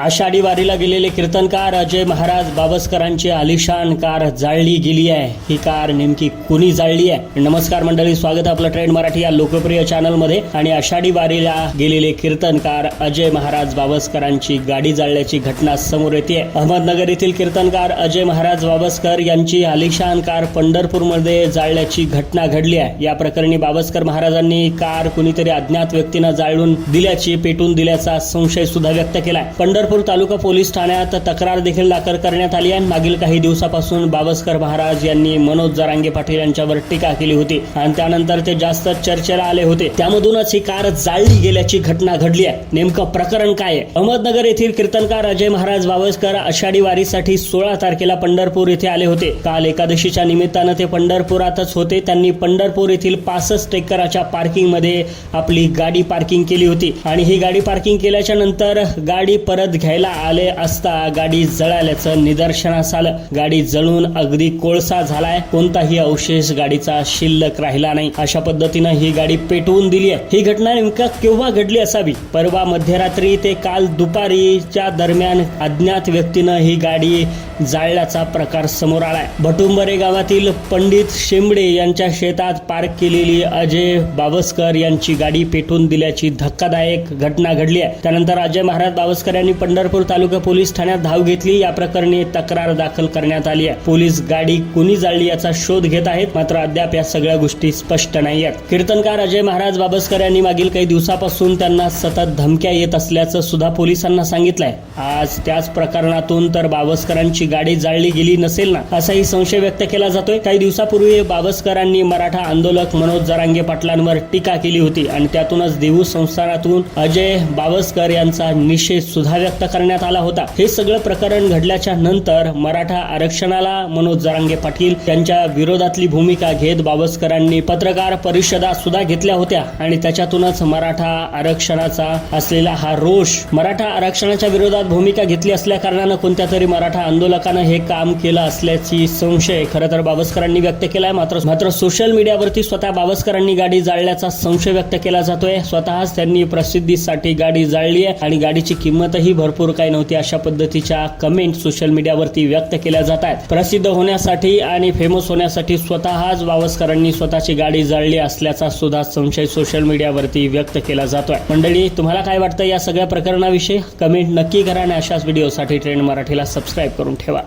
आषाढी वारीला गेलेले कीर्तनकार अजय महाराज बाबसकरांची आलिशान कार जाळली गेली आहे. ही कार नेमकी कुणी जाळली आहे? नमस्कार मंडळी स्वागत आपलं ट्रेंड मराठी या लोकप्रिय चॅनलमध्ये. आणि आषाढी वारीला गेलेले कीर्तनकार अजय महाराज बाबसकरांची गाडी जाळल्याची घटना समोर येते. अहमदनगर येथील कीर्तनकार अजय महाराज बाबसकर यांची आलिशान कार पंढरपूरमध्ये जाळल्याची घटना घडली आहे. या प्रकरणी बाबसकर महाराजांनी कार कुणीतरी अज्ञात व्यक्तीनं जाळून दिल्याची पेटून दिल्याचा संशय सुद्धा व्यक्त केलाय. पंढरपूर तालुका पोलीस ठाण्यात तक्रार देखील दाखल करण्यात आली आहे मागील काही दिवसापासून बाबस्कर महाराज यांनी मनोज जरांगे पाटील यांच्यावर टीका केली होती. आणि त्यानंतर ते जास्त चर्चेला आले होते. त्यामधूनच ही कार जाळली गेल्याची घटना घडली आहे. नेमकं प्रकरण काय आहे? अहमदनगर येथील कीर्तनकार अजय महाराज बावस्कर आषाढी वारीसाठी सोळा तारखेला पंढरपूर येथे आले होते. काल एकादशीच्या निमित्तानं ते पंढरपुरातच होते. त्यांनी पंढरपूर येथील पासष्ट एकराच्या पार्किंगमध्ये आपली गाडी पार्किंग केली होती. आणि ही गाडी पार्किंग केल्याच्यानंतर गाडी परत घ्यायला आले असता गाडी जळाल्याचं निदर्शनास आलं. गाडी जळून अगदी कोळसा झालाय. कोणताही अवशेष गाडीचा शिल्लक राहिला नाही. अशा पद्धतीनं ही गाडी पेटवून दिली आहे. ही घटना नेमका केव्हा घडली असावी? परवा मध्यरात्री ते काल दुपारीच्या दरम्यान अज्ञात व्यक्तीनं ही गाडी जाळल्याचा प्रकार समोर आलाय. भटुंबरे गावातील पंडित शेंबडे यांच्या शेतात पार्क केलेली अजय बावस्कर यांची गाडी पेटवून दिल्याची धक्कादायक घटना घडली आहे. त्यानंतर अजय महाराज बावस्कर यांनी पंढरपूर तालुका पोलीस ठाण्यात धाव घेतली. या प्रकरणी तक्रार दाखल करण्यात आली आहे. पोलीस गाडी कुणी जाळली याचा शोध घेत आहेत मात्र अद्याप या सगळ्या गोष्टी स्पष्ट नाही आहेत. कीर्तनकार अजय महाराज बाबसकर यांनी मागील काही दिवसापासून त्यांना सतत धमक्या येत असल्याचं सुद्धा पोलिसांना सांगितलंय. आज त्याच प्रकरणातून तर बाबसकरांची गाडी जाळली गेली नसेल ना असाही संशय व्यक्त केला जातोय. काही दिवसापूर्वी बाबसकरांनी मराठा आंदोलक मनोज जरांगे पाटलांवर टीका केली होती आणि त्यातूनच देऊ संस्थानातून अजय बाबसकर यांचा निषेध सुद्धा व्यक्त करण्यात आला होता. हे सगळं प्रकरण घडल्याच्या नंतर मराठा आरक्षणाला मनोज जरांगे पाटील यांच्या विरोधातली भूमिका घेत बावस्करांनी पत्रकार परिषदा सुद्धा घेतल्या होत्या आणि त्याच्यातूनच मराठा आरक्षणाचा असलेला हा रोष मराठा आरक्षणाच्या विरोधात भूमिका घेतली असल्या कारणानं कोणत्या तरी मराठा आंदोलकानं हे काम केलं असल्याची संशय खरं तर बाबसकरांनी व्यक्त केलाय. मात्र मात्र सोशल मीडियावरती स्वतः बावस्करांनी गाडी जाळल्याचा संशय व्यक्त केला जातोय. स्वतःच त्यांनी प्रसिद्धीसाठी गाडी जाळली आहे आणि गाडीची किंमतही भरपूर काही नव्हती अशा पद्धतीच्या कमेंट सोशल मीडियावरती व्यक्त केल्या जात आहेत. प्रसिद्ध होण्यासाठी आणि फेमस होण्यासाठी स्वतःच वावस्करांनी स्वतःची गाडी जाळली असल्याचा सुद्धा संशय सोशल मीडियावरती व्यक्त केला जातोय. मंडळी तुम्हाला काय वाटतं या सगळ्या प्रकरणाविषयी? कमेंट नक्की करा आणि अशाच व्हिडिओसाठी ट्रेंड मराठीला सबस्क्राईब करून ठेवा.